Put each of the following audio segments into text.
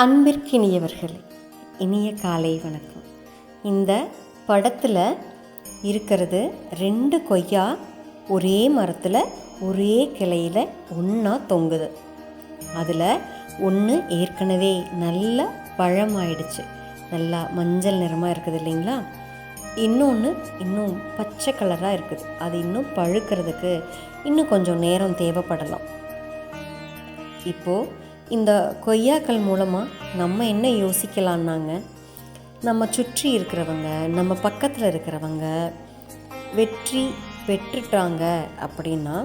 அன்பிற்கினியவர்களே இனிய காலை வணக்கம். இந்த படத்தில் இருக்கிறது ரெண்டு கொய்யா ஒரே மரத்தில் ஒரே கிளையில் ஒன்றா தொங்குது. அதில் ஒன்று ஏற்கனவே நல்லா பழமாயிடுச்சு. நல்லா மஞ்சள் நிறமாக இருக்குது இல்லைங்களா? இன்னொன்று இன்னும் பச்சை கலராக இருக்குது. அது இன்னும் பழுக்கிறதுக்கு இன்னும் கொஞ்சம் நேரம் தேவைப்படலாம். இப்போது இந்த கொய்யாக்கள் மூலமாக நம்ம என்ன யோசிக்கலான்னாங்க? நம்ம சுற்றி இருக்கிறவங்க நம்ம பக்கத்தில் இருக்கிறவங்க வெற்றி பெற்றுட்டாங்க அப்படின்னா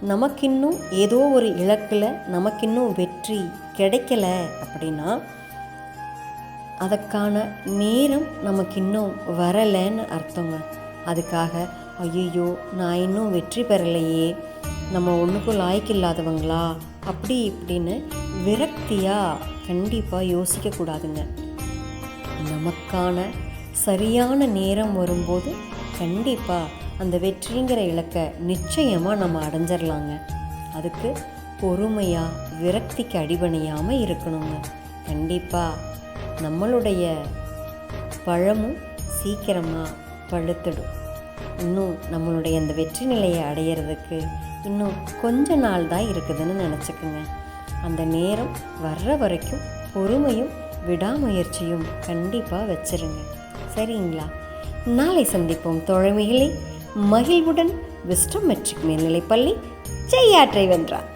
நமக்கு இன்னும் ஏதோ ஒரு இலக்கில் நமக்கு இன்னும் வெற்றி கிடைக்கல அப்படின்னா அதற்கான நேரம் நமக்கு இன்னும் வரலைன்னு அர்த்தங்க. அதுக்காக ஐயோ நான் இன்னும் வெற்றி பெறலையே. நம்ம ஒன்றுக்கும் லாய்க்கு இல்லாதவங்களா? அப்படி இப்படின்னு விரக்தியாக கண்டிப்பாக யோசிக்கக்கூடாதுங்க நமக்கான சரியான நேரம் வரும்போது கண்டிப்பாக அந்த வெற்றிங்கிற இலக்கை நிச்சயமாக நம்ம அடைஞ்சிடலாங்க அதுக்கு பொறுமையாக விரக்திக்கு அடிபணியாமல் இருக்கணுங்க. கண்டிப்பாக நம்மளுடைய பழமும் சீக்கிரமாக பழுத்துடும். இன்னும் நம்மளுடைய அந்த வெற்றி நிலையை அடையிறதுக்கு இன்னும் கொஞ்ச நாள் தான் இருக்குதுன்னு நினச்சிக்கோங்க. அந்த நேரம் வர்ற வரைக்கும் பொறுமையும் விடாமுயற்சியும் கண்டிப்பாக வச்சிருங்க. சரிங்களா? நாளை சந்திப்போம் தோழமைகளை. மகிழ்வுடன் விஸ்டம் மெட்ரிக் மேல்நிலைப்பள்ளி செய்யாற்றை வென்றார்.